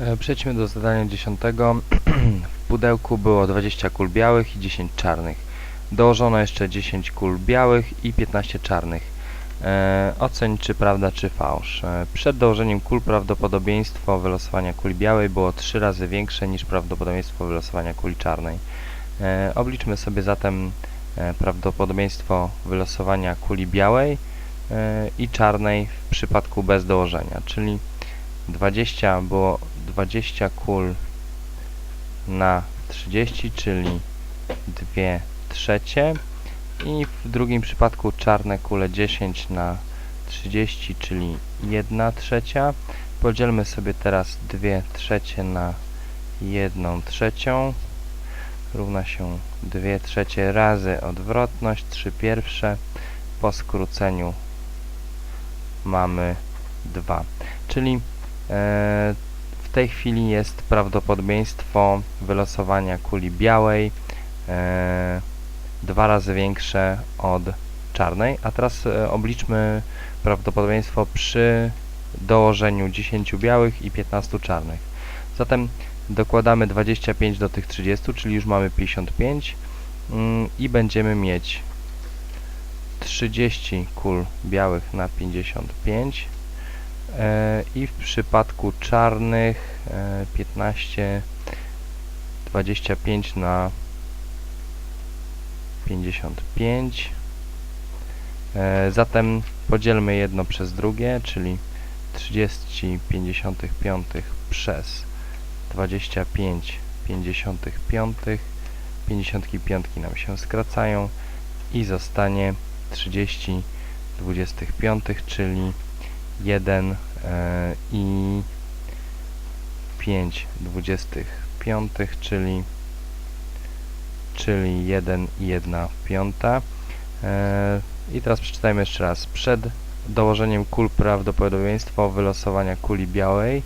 E, Przejdźmy do zadania dziesiątego. w pudełku było 20 kul białych i 10 czarnych. Dołożono jeszcze 10 kul białych i 15 czarnych. E, oceń czy prawda czy fałsz. E, przed dołożeniem kul prawdopodobieństwo wylosowania kuli białej było 3 razy większe niż prawdopodobieństwo wylosowania kuli czarnej. E, obliczmy sobie zatem e, prawdopodobieństwo wylosowania kuli białej e, i czarnej w przypadku bez dołożenia, czyli 20 było 20 kul na 30, czyli 2 trzecie. I w drugim przypadku czarne kule 10 na 30, czyli 1 trzecia. Podzielmy sobie teraz 2 trzecie na 1 trzecią. Równa się 2 trzecie razy odwrotność. 3 pierwsze. Po skróceniu mamy 2 czyli e, tej chwili jest prawdopodobieństwo wylosowania kuli białej e, dwa razy większe od czarnej, a teraz e, obliczmy prawdopodobieństwo przy dołożeniu 10 białych i 15 czarnych. Zatem dokładamy 25 do tych 30, czyli już mamy 55 mm, i będziemy mieć 30 kul białych na 55 e, i w przypadku czarnych 15 25 na 55 e, zatem podzielmy jedno przez drugie czyli 30 55 przez 25 55 55 nam się skracają i zostanie 30 25 czyli 1 e, i 5 25 czyli czyli 1 i 1 piąta. E, i teraz przeczytajmy jeszcze raz. Przed dołożeniem kul prawdopodobieństwo wylosowania kuli białej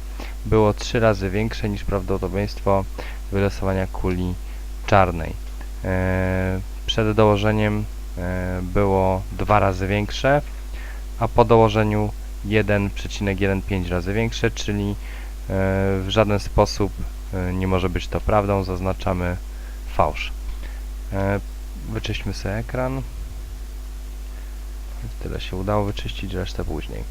było 3 razy większe niż prawdopodobieństwo wylosowania kuli czarnej. E, przed dołożeniem e, było 2 razy większe a po dołożeniu 1,15 razy większe, czyli w żaden sposób e, nie może być to prawdą, zaznaczamy fałsz. E, Wyczyśćmy sobie ekran. Tyle się udało wyczyścić, resztę później.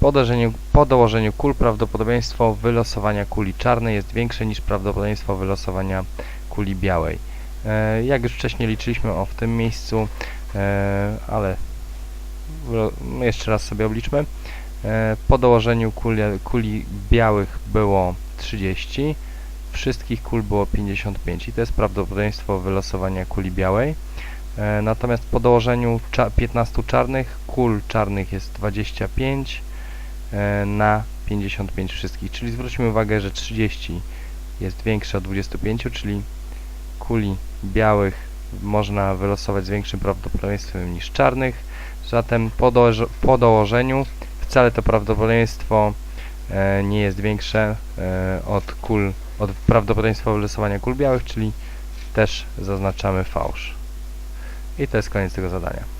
Po dołożeniu, po dołożeniu kul prawdopodobieństwo wylosowania kuli czarnej jest większe niż prawdopodobieństwo wylosowania kuli białej. E, Jak już wcześniej liczyliśmy o w tym miejscu, e, ale jeszcze raz sobie obliczmy. E, Po dołożeniu kuli, kuli białych było 30, wszystkich kul było 55 i to jest prawdopodobieństwo wylosowania kuli białej. E, Natomiast po dołożeniu cza 15 czarnych, kul czarnych jest 25 e, na 55 wszystkich, czyli zwróćmy uwagę, że 30 jest większe od 25, czyli kuli białych można wylosować z większym prawdopodobieństwem niż czarnych. Zatem po, dołoż po dołożeniu wcale to prawdopodobieństwo e, nie jest większe e, od kul, od prawdopodobieństwa wylosowania kul białych, czyli też zaznaczamy fałsz. I to jest koniec tego zadania.